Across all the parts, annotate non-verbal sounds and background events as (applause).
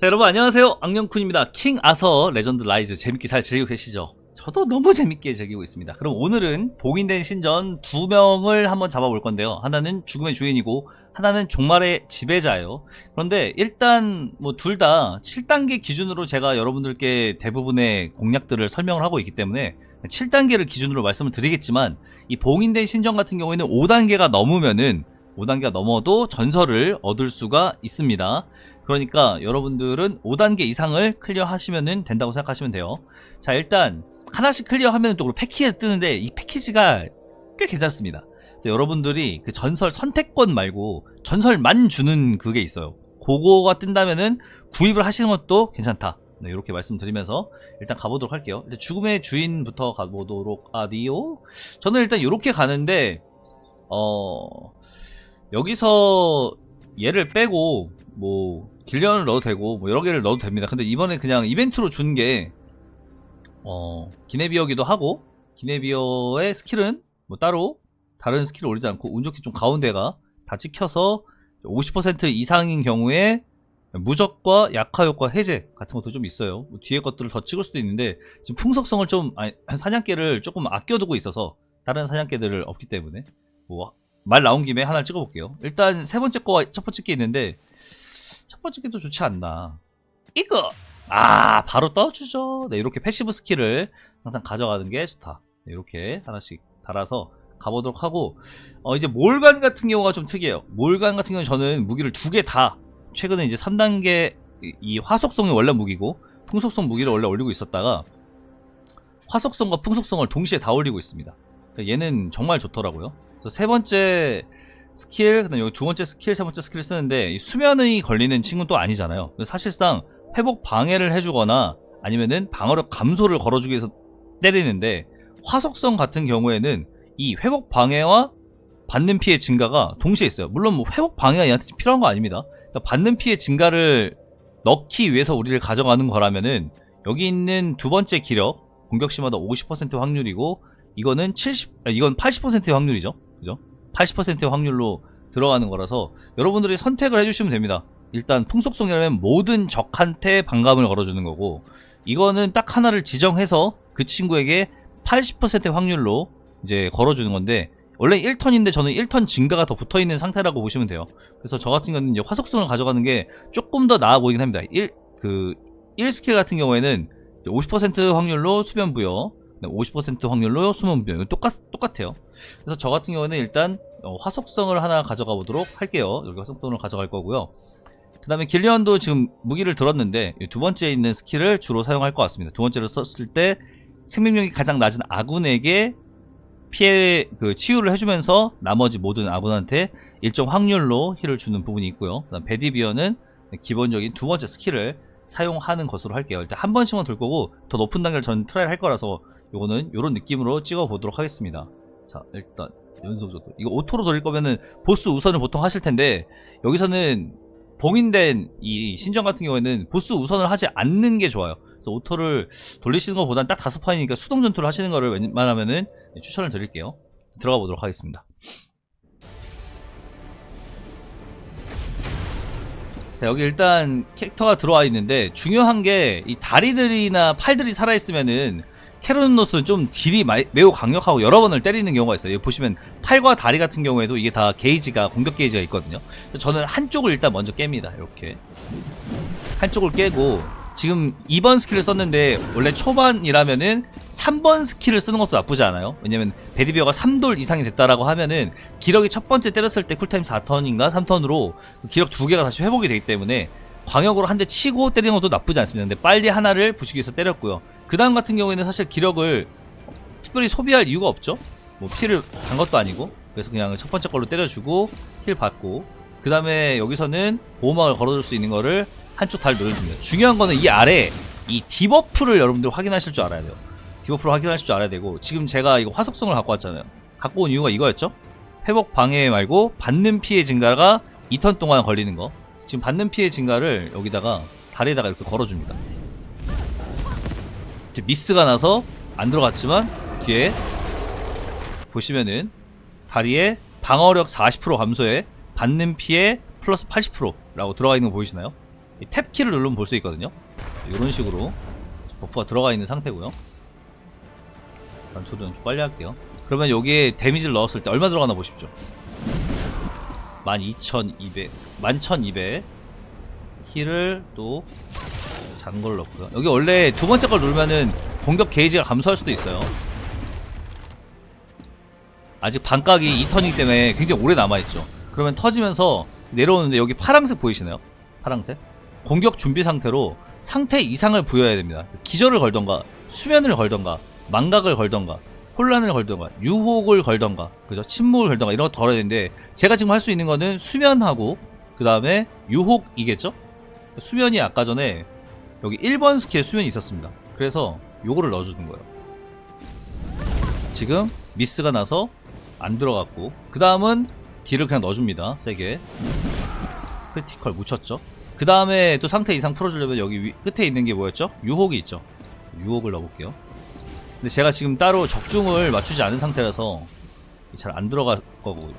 자 여러분 안녕하세요. 악령쿤입니다. 킹 아서 레전드 라이즈. 재밌게 잘 즐기고 계시죠? 저도 너무 (laughs) 재밌게 즐기고 있습니다. 그럼 오늘은 봉인된 신전 두 명을 한번 잡아볼 건데요. 하나는 죽음의 주인이고 하나는 종말의 지배자예요. 그런데 일단 뭐 둘 다 7단계 기준으로 제가 여러분들께 대부분의 공략들을 설명을 하고 있기 때문에 7단계를 기준으로 말씀을 드리겠지만 이 봉인된 신전 같은 경우에는 5단계가 넘으면은 5단계가 넘어도 전설을 얻을 수가 있습니다 그러니까 여러분들은 5단계 이상을 클리어 하시면 된다고 생각하시면 돼요. 자, 일단 하나씩 클리어 하면 또 패키지가 뜨는데 이 패키지가 꽤 괜찮습니다. 여러분들이 그 전설 선택권 말고 전설만 주는 그게 있어요. 그거가 뜬다면은 구입을 하시는 것도 괜찮다. 네, 이렇게 말씀드리면서 일단 가보도록 할게요. 죽음의 주인부터 가보도록 하디오. 저는 일단 이렇게 가는데 어 여기서 얘를 빼고 뭐 길련을 넣어도 되고 뭐 여러 개를 넣어도 됩니다. 근데 이번에 그냥 이벤트로 준 게 어, 기네비어기도 하고 기네비어의 스킬은 뭐 따로 다른 스킬을 올리지 않고 운 좋게 좀 가운데가 다 찍혀서 50% 이상인 경우에 무적과 약화 효과 해제 같은 것도 좀 있어요. 뭐 뒤에 것들을 더 찍을 수도 있는데 지금 풍속성을 좀 아니, 사냥개를 조금 아껴두고 있어서 다른 사냥개들을 없기 때문에 뭐 말 나온 김에 하나 찍어볼게요. 일단 세 번째 거와 첫 번째 게 있는데 첫 번째 게도 좋지 않나. 이거! 아, 바로 떠주죠. 네, 이렇게 패시브 스킬을 항상 가져가는 게 좋다. 네, 이렇게 하나씩 달아서 가보도록 하고, 어, 이제 몰간 같은 경우가 좀 특이해요. 몰간 같은 경우는 저는 무기를 두 개 다, 최근에 이제 3단계, 이, 이 화속성이 원래 무기고, 풍속성 무기를 원래 올리고 있었다가, 화속성과 풍속성을 동시에 다 올리고 있습니다. 그러니까 얘는 정말 좋더라고요. 그래서 세 번째 스킬, 그다음 여기 두 번째 스킬, 세 번째 스킬을 쓰는데 이 수면이 걸리는 친구는 또 아니잖아요. 사실상 회복 방해를 해주거나 아니면은 방어력 감소를 걸어주기 위해서 때리는데 화속성 같은 경우에는 이 회복 방해와 받는 피해 증가가 동시에 있어요. 물론 뭐 회복 방해가 얘한테 필요한 거 아닙니다. 그러니까 받는 피해 증가를 넣기 위해서 우리를 가져가는 거라면은 여기 있는 두 번째 기력 공격 시마다 50% 확률이고 이거는 70, 아, 이건 80%의 확률이죠. 그죠? 80%의 확률로 들어가는 거라서 여러분들이 선택을 해주시면 됩니다. 일단 풍속성이라면 모든 적한테 반감을 걸어주는 거고 이거는 딱 하나를 지정해서 그 친구에게 80%의 확률로 이제 걸어주는 건데 원래 1턴인데 저는 1턴 증가가 더 붙어있는 상태라고 보시면 돼요. 그래서 저 같은 경우는 이제 화속성을 가져가는 게 조금 더 나아 보이긴 합니다. 1, 그, 1스킬 같은 경우에는 50% 확률로 수변 부여, 50% 확률로 수면 부여. 똑같, 똑같아요. 그래서 저 같은 경우는 일단 어, 화속성을 하나 가져가 보도록 할게요. 여기 화속성을 가져갈 거고요. 그 다음에 길리언도 지금 무기를 들었는데 이두 번째에 있는 스킬을 주로 사용할 것 같습니다. 두 번째로 썼을 때 생명력이 가장 낮은 아군에게 피해 그 치유를 해주면서 나머지 모든 아군한테 일정 확률로 힐을 주는 부분이 있고요. 그다음 베디비어는 기본적인 두 번째 스킬을 사용하는 것으로 할게요. 일단 한 번씩만 돌 거고 더 높은 단계를 저는 트라이 할 거라서 요거는 요런 느낌으로 찍어 보도록 하겠습니다. 자 일단 연속적으로 이거 오토로 돌릴 거면은 보스 우선을 보통 하실 텐데 여기서는 봉인된 이 신전 같은 경우에는 보스 우선을 하지 않는 게 좋아요. 그래서 오토를 돌리시는 것보단 딱 다섯 판이니까 수동 전투를 하시는 거를 웬만하면은 추천을 드릴게요. 들어가 보도록 하겠습니다. 자, 여기 일단 캐릭터가 들어와 있는데 중요한 게 이 다리들이나 팔들이 살아 있으면은 캐로노스는 좀 딜이 마- 매우 강력하고 여러 번을 때리는 경우가 있어요. 여기 보시면 팔과 다리 같은 경우에도 이게 다 게이지가 공격 게이지가 있거든요. 저는 한쪽을 일단 먼저 깹니다. 이렇게 한쪽을 깨고 지금 2번 스킬을 썼는데 원래 초반이라면은 3번 스킬을 쓰는 것도 나쁘지 않아요. 왜냐면 베디비어가 3돌 이상이 됐다라고 하면은 기력이 첫 번째 때렸을 때 쿨타임 4턴인가 3턴으로 기력 두 개가 다시 회복이 되기 때문에 광역으로 한 대 치고 때리는 것도 나쁘지 않습니다. 근데 빨리 하나를 부수기 위해서 때렸고요. 그 다음 같은 경우에는 사실 기력을 특별히 소비할 이유가 없죠. 뭐 피를 단 것도 아니고 그래서 그냥 첫 번째 걸로 때려주고 힐 받고 그 다음에 여기서는 보호막을 걸어줄 수 있는 거를 한쪽 다리 노려줍니다. 중요한 거는 이 아래 이 디버프를 여러분들 확인하실 줄 알아야 돼요. 디버프를 확인하실 줄 알아야 되고 지금 제가 이거 화속성을 갖고 왔잖아요. 갖고 온 이유가 이거였죠. 회복 방해 말고 받는 피해 증가가 2턴 동안 걸리는 거. 지금 받는 피해 증가를 여기다가 다리에다가 이렇게 걸어줍니다. 미스가 나서 안 들어갔지만 뒤에 보시면은 다리에 방어력 40% 감소에 받는 피해 플러스 80%라고 들어가 있는 거 보이시나요? 이 탭키를 누르면 볼 수 있거든요. 이런 식으로 버프가 들어가 있는 상태고요. 일단 조준 좀 빨리 할게요. 그러면 여기에 데미지를 넣었을 때 얼마 들어가나 보십시오. 12,200, 11,200 힐을 또 작은 걸 넣고요. 여기 원래 두 번째 걸 누르면은 공격 게이지가 감소할 수도 있어요. 아직 반각이 2턴이기 때문에 굉장히 오래 남아있죠. 그러면 터지면서 내려오는데 여기 파랑색 보이시나요? 파랑색? 공격 준비 상태로 상태 이상을 부여해야 됩니다. 기절을 걸던가, 수면을 걸던가, 망각을 걸던가, 혼란을 걸던가, 유혹을 걸던가, 그죠? 침묵을 걸던가 이런 거 덜어야 되는데 제가 지금 할 수 있는 거는 수면하고 그 다음에 유혹이겠죠? 수면이 아까 전에 여기 1번 스킬 수면이 있었습니다. 그래서 요거를 넣어주는 거예요. 지금 미스가 나서 안 들어갔고 그 다음은 딜을 그냥 넣어줍니다. 세게 크리티컬 묻혔죠. 그 다음에 또 상태 이상 풀어주려면 여기 위- 끝에 있는 게 뭐였죠? 유혹이 있죠. 유혹을 넣어볼게요. 근데 제가 지금 따로 적중을 맞추지 않은 상태라서 잘 안 들어갈 거고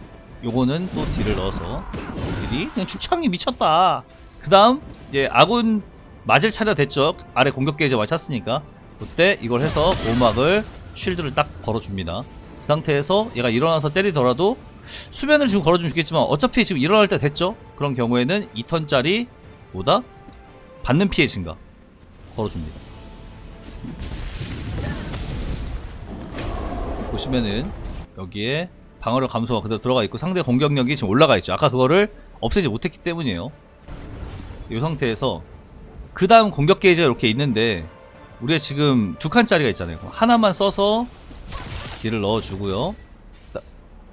요거는 또 딜을 넣어서 딜이 그냥 죽창이 미쳤다. 그 다음 이제 아군 맞을 차례가 됐죠. 아래 공격 게이지 많이 찼으니까 그때 이걸 해서 보호막을 쉴드를 딱 걸어줍니다. 그 상태에서 얘가 일어나서 때리더라도 수면을 지금 걸어주면 좋겠지만 어차피 지금 일어날 때 됐죠. 그런 경우에는 2턴짜리 보다 받는 피해 증가 걸어줍니다. 보시면은 여기에 방어력 감소가 그대로 들어가 있고 상대 공격력이 지금 올라가 있죠. 아까 그거를 없애지 못했기 때문이에요. 이 상태에서 그 다음 공격 게이지가 이렇게 있는데 우리가 지금 두 칸짜리가 있잖아요. 하나만 써서 딜을 넣어주고요.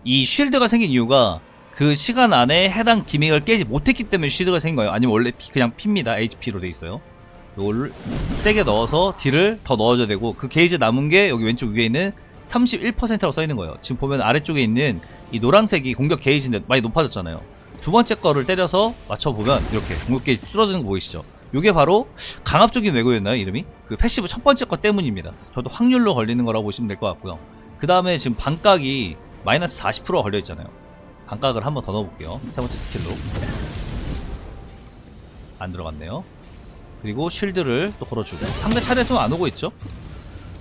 이 쉴드가 생긴 이유가 그 시간 안에 해당 기믹을 깨지 못했기 때문에 쉴드가 생긴 거예요. 아니면 원래 피, 그냥 핍니다. HP로 돼 있어요. 이걸 세게 넣어서 딜을 더 넣어줘야 되고 그 게이지 남은 게 여기 왼쪽 위에 있는 31%라고 써 있는 거예요. 지금 보면 아래쪽에 있는 이 노란색이 공격 게이지인데 많이 높아졌잖아요. 두 번째 거를 때려서 맞춰보면 이렇게 공격 게이지 줄어드는 거 보이시죠? 이게 바로 강압적인 외고였나요 이름이? 그 패시브 첫 번째 거 때문입니다. 저도 확률로 걸리는 거라고 보시면 될 것 같고요. 그 다음에 지금 반각이 마이너스 40%가 걸려 있잖아요. 반각을 한번 더 넣어볼게요. 세 번째 스킬로 안 들어갔네요. 그리고 쉴드를 또 걸어주고 상대 차례 좀안 오고 있죠?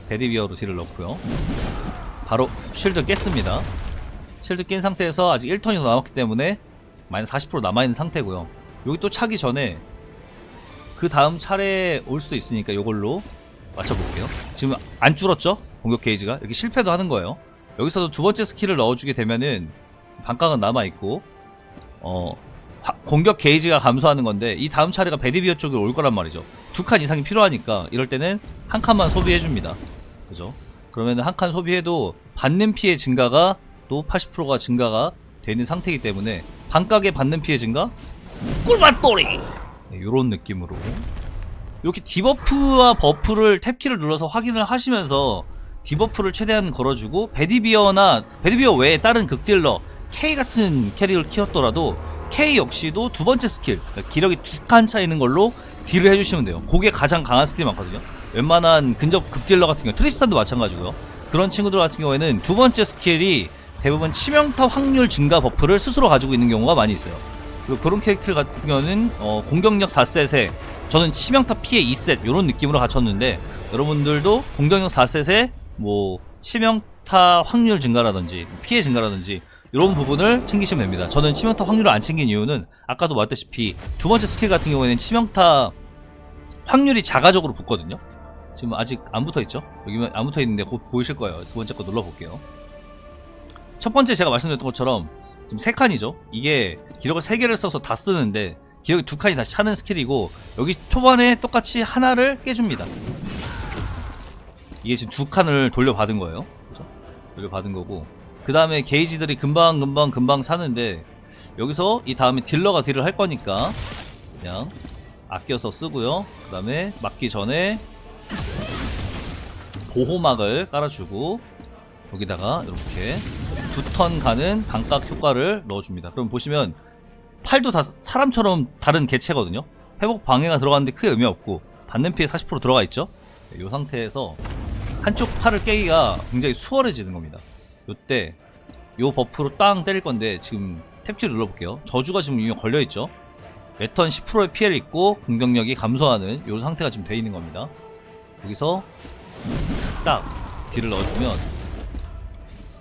베리비어로 딜을 넣고요. 바로 쉴드 깼습니다. 쉴드 깬 상태에서 아직 1턴이 더 남았기 때문에 마이너스 40% 남아있는 상태고요. 여기 또 차기 전에 그 다음 차례 올 수도 있으니까 이걸로 맞춰볼게요. 지금 안 줄었죠? 공격 게이지가 이렇게 실패도 하는 거예요. 여기서도 두 번째 스킬을 넣어주게 되면은 반각은 남아있고 어 화- 공격 게이지가 감소하는 건데 이 다음 차례가 베디비어 쪽으로 올 거란 말이죠. 두 칸 이상이 필요하니까 이럴 때는 한 칸만 소비해줍니다. 그죠? 그러면 한 칸 소비해도 받는 피해 증가가 또 80%가 증가가 되는 상태이기 때문에 반각에 받는 피해 증가 꿀맛돌이 네, 요런 느낌으로. 이렇게 디버프와 버프를 탭키를 눌러서 확인을 하시면서 디버프를 최대한 걸어주고 베디비어나 베디비어 외에 다른 극딜러 K 같은 캐릭을 키웠더라도 K 역시도 두 번째 스킬 그러니까 기력이 두 칸 차이는 걸로 딜을 해주시면 돼요. 그게 가장 강한 스킬이 많거든요. 웬만한 근접 극딜러 같은 경우 트리스탄도 마찬가지고요. 그런 친구들 같은 경우에는 두 번째 스킬이 대부분 치명타 확률 증가 버프를 스스로 가지고 있는 경우가 많이 있어요 그리고 그런 캐릭터 같은 경우는 어, 공격력 4셋에 저는 치명타 피해 2셋 이런 느낌으로 갖췄는데 여러분들도 공격력 4셋에 뭐 치명타 확률 증가라든지 피해 증가라든지 이런 부분을 챙기시면 됩니다. 저는 치명타 확률을 안 챙긴 이유는 아까도 말했다시피 두 번째 스킬 같은 경우에는 치명타 확률이 자가적으로 붙거든요. 지금 아직 안 붙어 있죠? 여기 안 붙어 있는데 곧 보이실 거예요. 두 번째 거 눌러 볼게요. 첫 번째 제가 말씀드렸던 것처럼 지금 세 칸이죠. 이게 기력을 세 개를 써서 다 쓰는데 기력이 두 칸이 다시 차는 스킬이고 여기 초반에 똑같이 하나를 깨줍니다. 이게 지금 두 칸을 돌려받은 거예요. 그죠? 돌려받은 거고 그 다음에 게이지들이 금방 금방 금방 차는데 여기서 이 다음에 딜러가 딜을 할 거니까 그냥 아껴서 쓰고요. 그 다음에 맞기 전에 보호막을 깔아주고 여기다가 이렇게 두 턴 가는 반각 효과를 넣어줍니다. 그럼 보시면 팔도 다 사람처럼 다른 개체거든요. 회복 방해가 들어갔는데 크게 의미 없고 받는 피해 40% 들어가 있죠. 이 상태에서 한쪽 팔을 깨기가 굉장히 수월해지는 겁니다. 요때 요 버프로 땅 때릴 건데 지금 탭키를 눌러볼게요. 저주가 지금 이미 걸려 있죠. 레턴 10%의 피해를 입고 공격력이 감소하는 이런 상태가 지금 되어 있는 겁니다. 여기서 딱 딜을 넣어주면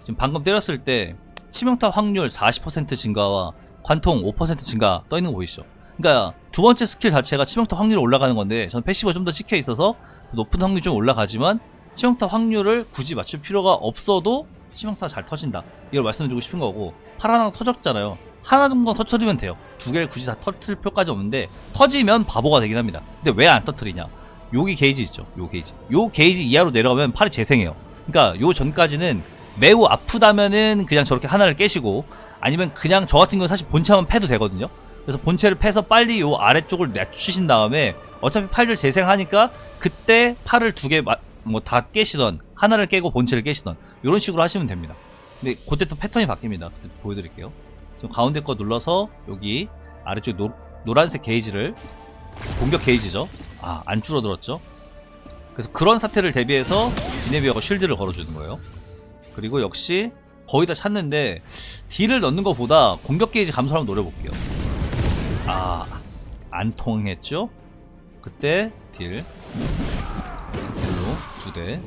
지금 방금 때렸을 때 치명타 확률 40% 증가와 관통 5% 증가 떠 있는 거 보이시죠? 그러니까 두 번째 스킬 자체가 치명타 확률이 올라가는 건데 전 패시브가 좀 더 찍혀 있어서 높은 확률이 좀 올라가지만 치명타 확률을 굳이 맞출 필요가 없어도 치명타가 잘 터진다. 이걸 말씀드리고 싶은 거고 팔 하나 터졌잖아요. 하나 정도 터트리면 돼요. 두 개를 굳이 다 터트릴 필요까지 없는데 터지면 바보가 되긴 합니다. 근데 왜 안 터트리냐? 여기 게이지 있죠. 요 게이지. 요 게이지 이하로 내려가면 팔이 재생해요. 그러니까 요 전까지는 매우 아프다면은 그냥 저렇게 하나를 깨시고 아니면 그냥 저 같은 경우는 사실 본체만 패도 되거든요. 그래서 본체를 패서 빨리 요 아래쪽을 낮추신 다음에 어차피 팔을 재생하니까 그때 팔을 두 개 뭐 다 깨시던 하나를 깨고 본체를 깨시던 이런 식으로 하시면 됩니다. 근데 그때 또 패턴이 바뀝니다. 보여드릴게요. 지금 가운데 거 눌러서 여기 아래쪽 노, 노란색 게이지를 공격 게이지죠. 아 안 줄어들었죠. 그래서 그런 사태를 대비해서 비네비어가 쉴드를 걸어주는 거예요. 그리고 역시 거의 다 찼는데 딜을 넣는 것보다 공격 게이지 감소를 한번 노려볼게요. 아, 안 통했죠? 그때 딜. 딜로 두 대.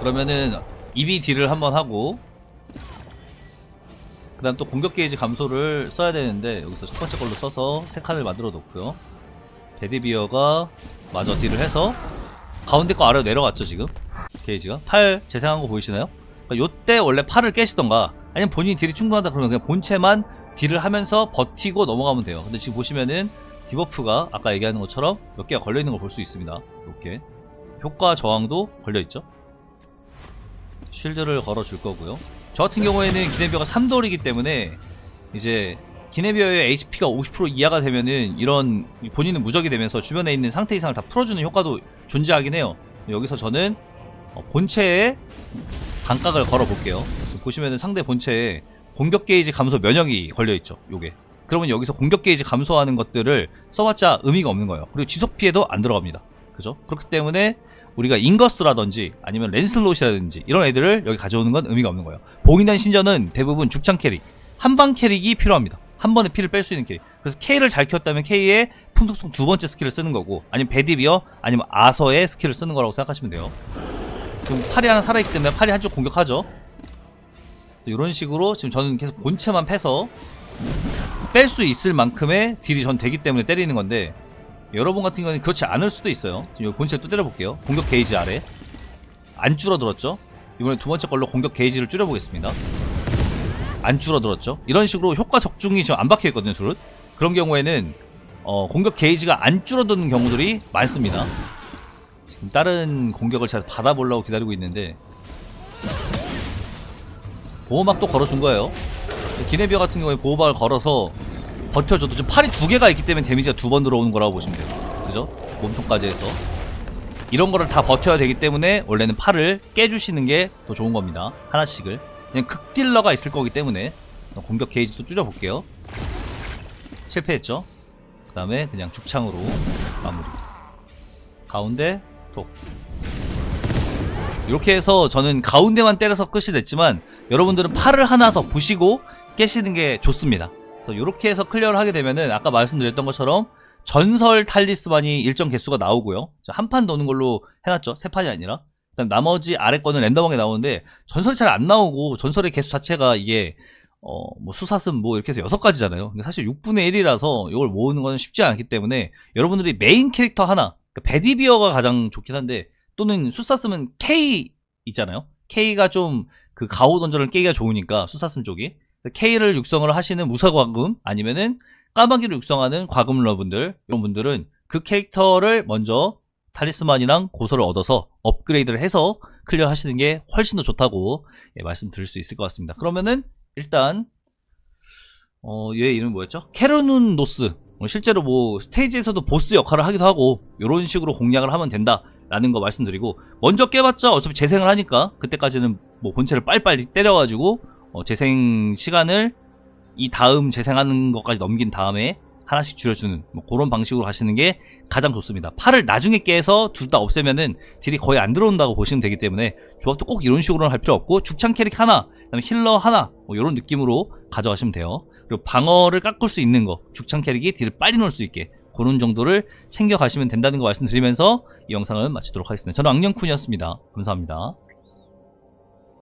그러면은 EB 딜을 한번 하고 그 다음 또 공격 게이지 감소를 써야 되는데 여기서 첫 번째 걸로 써서 세 칸을 만들어 놓고요. 베디비어가 마저 딜을 해서 가운데 거 아래로 내려갔죠 지금 게이지가? 8 재생한 거 보이시나요? 그러니까 요때 원래 8을 깨시던가 아니면 본인이 딜이 충분하다 그러면 그냥 본체만 딜을 하면서 버티고 넘어가면 돼요. 근데 지금 보시면은 디버프가 아까 얘기하는 것처럼 몇 개가 걸려있는 걸 볼 수 있습니다. 이렇게. 효과 저항도 걸려있죠? 쉴드를 걸어줄 거고요. 저 같은 경우에는 기네비어가 3돌이기 때문에 이제 기네비어의 HP가 50% 이하가 되면은 이런 본인은 무적이 되면서 주변에 있는 상태 이상을 다 풀어주는 효과도 존재하긴 해요. 여기서 저는 어, 본체에 반각을 걸어 볼게요. 보시면은 상대 본체에 공격 게이지 감소 면역이 걸려 있죠. 요게. 그러면 여기서 공격 게이지 감소하는 것들을 써봤자 의미가 없는 거예요. 그리고 지속 피해도 안 들어갑니다. 그죠? 그렇기 때문에 우리가 인거스라든지 아니면 랜슬롯이라든지 이런 애들을 여기 가져오는 건 의미가 없는 거예요. 봉인한 신전은 대부분 죽창 캐릭, 한방 캐릭이 필요합니다. 한 번에 피를 뺄 수 있는 캐릭. 그래서 K를 잘 키웠다면 K의 풍속성 두 번째 스킬을 쓰는 거고, 아니면 베디비어, 아니면 아서의 스킬을 쓰는 거라고 생각하시면 돼요. 지금 팔이 하나 살아있기 때문에 팔이 한쪽 공격하죠. 이런 식으로 지금 저는 계속 본체만 패서 뺄 수 있을 만큼의 딜이 전 되기 때문에 때리는 건데, 여러분 같은 경우는 그렇지 않을 수도 있어요. 지금 본체 또 때려볼게요. 공격 게이지 아래. 안 줄어들었죠? 이번에 두 번째 걸로 공격 게이지를 줄여보겠습니다. 안 줄어들었죠. 이런 식으로 효과 적중이 지금 안 박혀 있거든요, 둘은. 그런 경우에는 어, 공격 게이지가 안 줄어드는 경우들이 많습니다. 다른 공격을 제가 받아보려고 기다리고 있는데 보호막도 걸어준 거예요. 기네비어 같은 경우에 보호막을 걸어서 버텨줘도 지금 팔이 두 개가 있기 때문에 데미지가 두 번 들어오는 거라고 보시면 돼요. 그죠? 몸통까지 해서. 이런 거를 다 버텨야 되기 때문에 원래는 팔을 깨주시는 게 더 좋은 겁니다. 하나씩을. 그냥 극딜러가 있을 거기 때문에 공격 게이지도 줄여볼게요. 실패했죠. 그 다음에 그냥 죽창으로 마무리. 가운데 톡. 이렇게 해서 저는 가운데만 때려서 끝이 됐지만 여러분들은 팔을 하나 더 부시고 깨시는 게 좋습니다. 그래서 이렇게 해서 클리어를 하게 되면은 아까 말씀드렸던 것처럼 전설 탈리스만이 일정 개수가 나오고요. 한 판 도는 걸로 해놨죠. 세 판이 아니라. 그다음 나머지 아래 거는 랜덤하게 나오는데 전설이 잘 안 나오고 전설의 개수 자체가 이게 어 뭐 수사슴 뭐 이렇게 해서 여섯 가지잖아요. 근데 사실 6분의 1이라서 이걸 모으는 건 쉽지 않기 때문에 여러분들이 메인 캐릭터 하나, 그러니까 베디비어가 가장 좋긴 한데 또는 수사슴은 K 있잖아요. K가 좀 그 가오 던전을 깨기가 좋으니까 수사슴 쪽이 K를 육성을 하시는 무사 과금 아니면은 까마귀를 육성하는 과금러분들 이런 분들은 그 캐릭터를 먼저 탈리스만이랑 고서를 얻어서 업그레이드를 해서 클리어 하시는 게 훨씬 더 좋다고 예, 말씀드릴 수 있을 것 같습니다. 그러면은 일단 어, 얘 이름 뭐였죠? 캐르눈 노스. 어, 실제로 뭐 스테이지에서도 보스 역할을 하기도 하고 이런 식으로 공략을 하면 된다라는 거 말씀드리고 먼저 깨봤자 어차피 재생을 하니까 그때까지는 뭐 본체를 빨리빨리 때려가지고 어, 재생 시간을 이 다음 재생하는 것까지 넘긴 다음에 하나씩 줄여주는 뭐 그런 방식으로 가시는 게 가장 좋습니다. 팔을 나중에 깨서 둘 다 없애면은 딜이 거의 안 들어온다고 보시면 되기 때문에 조합도 꼭 이런 식으로 할 필요 없고 죽창 캐릭 하나, 그다음에 힐러 하나 뭐 이런 느낌으로 가져가시면 돼요. 그리고 방어를 깎을 수 있는 거 죽창 캐릭이 딜을 빨리 넣을 수 있게 그런 정도를 챙겨 가시면 된다는 거 말씀드리면서 이 영상은 마치도록 하겠습니다. 저는 악령쿤이었습니다. 감사합니다.